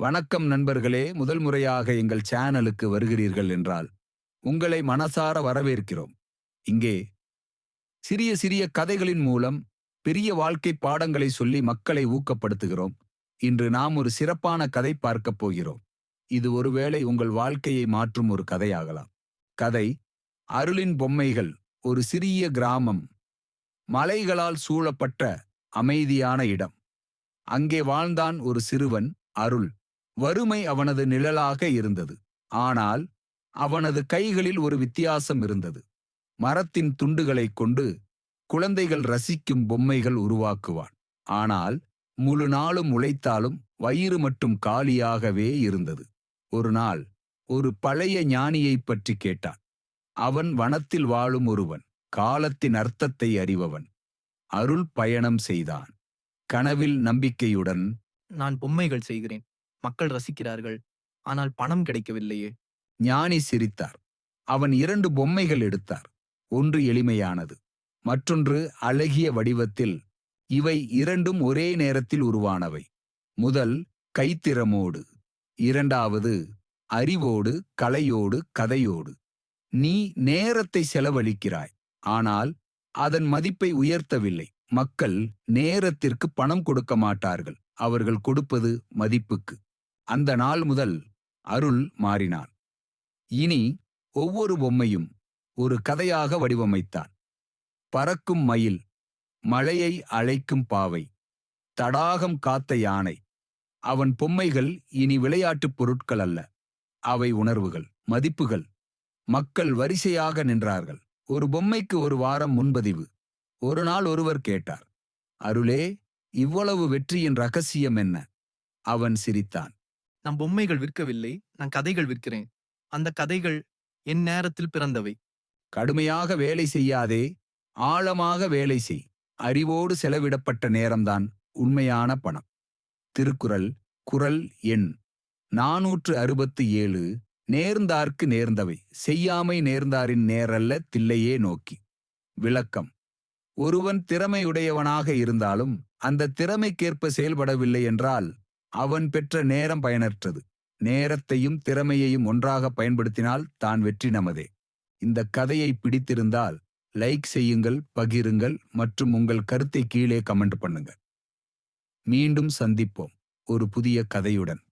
வணக்கம் நண்பர்களே முதல் முறையாக எங்கள் சேனலுக்கு வருகிறீர்கள் என்றால் உங்களை மனசார வரவேற்கிறோம். இங்கே சிறிய சிறிய கதைகளின் மூலம் பெரிய வாழ்க்கை பாடங்களை சொல்லி மக்களை ஊக்கப்படுத்துகிறோம். இன்று நாம் ஒரு சிறப்பான கதை பார்க்கப் போகிறோம். இது ஒருவேளை உங்கள் வாழ்க்கையை மாற்றும் ஒரு கதையாகலாம். கதை அருளின் பொம்மைகள் ஒரு சிறிய கிராமம் மலைகளால் சூழப்பட்ட அமைதியான இடம். அங்கே வாழ்ந்தான் ஒரு சிறுவன் அருள். வறுமை அவனது நிழலாக இருந்தது. ஆனால் அவனது கைகளில் ஒரு வித்தியாசம் இருந்தது. மரத்தின் துண்டுகளைக் கொண்டு குழந்தைகள் ரசிக்கும் பொம்மைகள் உருவாக்குவான். ஆனால் முழு நாளும் உழைத்தாலும் வயிறு மட்டும் காலியாகவே இருந்தது. ஒரு நாள் ஒரு பழைய ஞானியைப் பற்றி கேட்டான். அவன் வனத்தில் வாழும் ஒருவன் காலத்தின் அர்த்தத்தை அறிபவன் அருள் பயணம் செய்தான். கனவில் நம்பிக்கையுடன் நான் பொம்மைகள் செய்கிறேன். மக்கள் ரசிக்கிறார்கள். ஆனால் பணம் கிடைக்கவில்லையே. ஞானி சிரித்தார். அவன் இரண்டு பொம்மைகள் எடுத்தார். ஒன்று எளிமையானது மற்றொன்று அழகிய வடிவத்தில். இவை இரண்டும் ஒரே நேரத்தில் உருவானவை. முதல் கைத்திறமோடு. இரண்டாவது அறிவோடு கலையோடு கதையோடு. நீ நேரத்தை செலவழிக்கிறாய். ஆனால் அதன் மதிப்பை உயர்த்தவில்லை. மக்கள் நேரத்திற்கு பணம் கொடுக்க மாட்டார்கள். அவர்கள் கொடுப்பது மதிப்புக்கு. அந்த நாள் முதல் அருள் மாறினான். இனி ஒவ்வொரு பொம்மையும் ஒரு கதையாக வடிவமைத்தான். பறக்கும் மயில் மழையை அழைக்கும் பாவை தடாகம் காத்த யானை அவன் பொம்மைகள் இனி விளையாட்டுப் பொருட்கள் அல்ல. அவை உணர்வுகள் மதிப்புகள். மக்கள் வரிசையாக நின்றார்கள். ஒரு பொம்மைக்கு ஒரு வாரம் முன்பதிவு. ஒரு நாள் ஒருவர் கேட்டார் அருளே இவ்வளவு வெற்றியின் ரகசியம் என்ன? அவன் சிரித்தான் நான் பொம்மைகள் விற்கவில்லை நான் கதைகள் விற்கிறேன். அந்த கதைகள் என் நேரத்தில் பிறந்தவை. கடுமையாக வேலை செய்யாதே ஆழமாக வேலை செய். அறிவோடு செலவிடப்பட்ட நேரம்தான் உண்மையான பணம். திருக்குறள் குறள் எண் நாநூற்று அறுபத்து ஏழு நேர்ந்தார்க்கு நேர்ந்தவை. செய்யாமை நேர்ந்தாரின் நேரல்ல தில்லையே நோக்கி. விளக்கம் ஒருவன் திறமையுடையவனாக இருந்தாலும் அந்த திறமைக்கேற்ப செயல்படவில்லை என்றால் அவன் பெற்ற நேரம் பயனற்றது. நேரத்தையும் திறமையையும் ஒன்றாக பயன்படுத்தினால் தான் வெற்றி நமதே. இந்த கதையை பிடித்திருந்தால் லைக் செய்யுங்கள் பகிருங்கள் மற்றும் உங்கள் கருத்தை கீழே கமெண்ட் பண்ணுங்க. மீண்டும் சந்திப்போம். ஒரு புதிய கதையுடன்.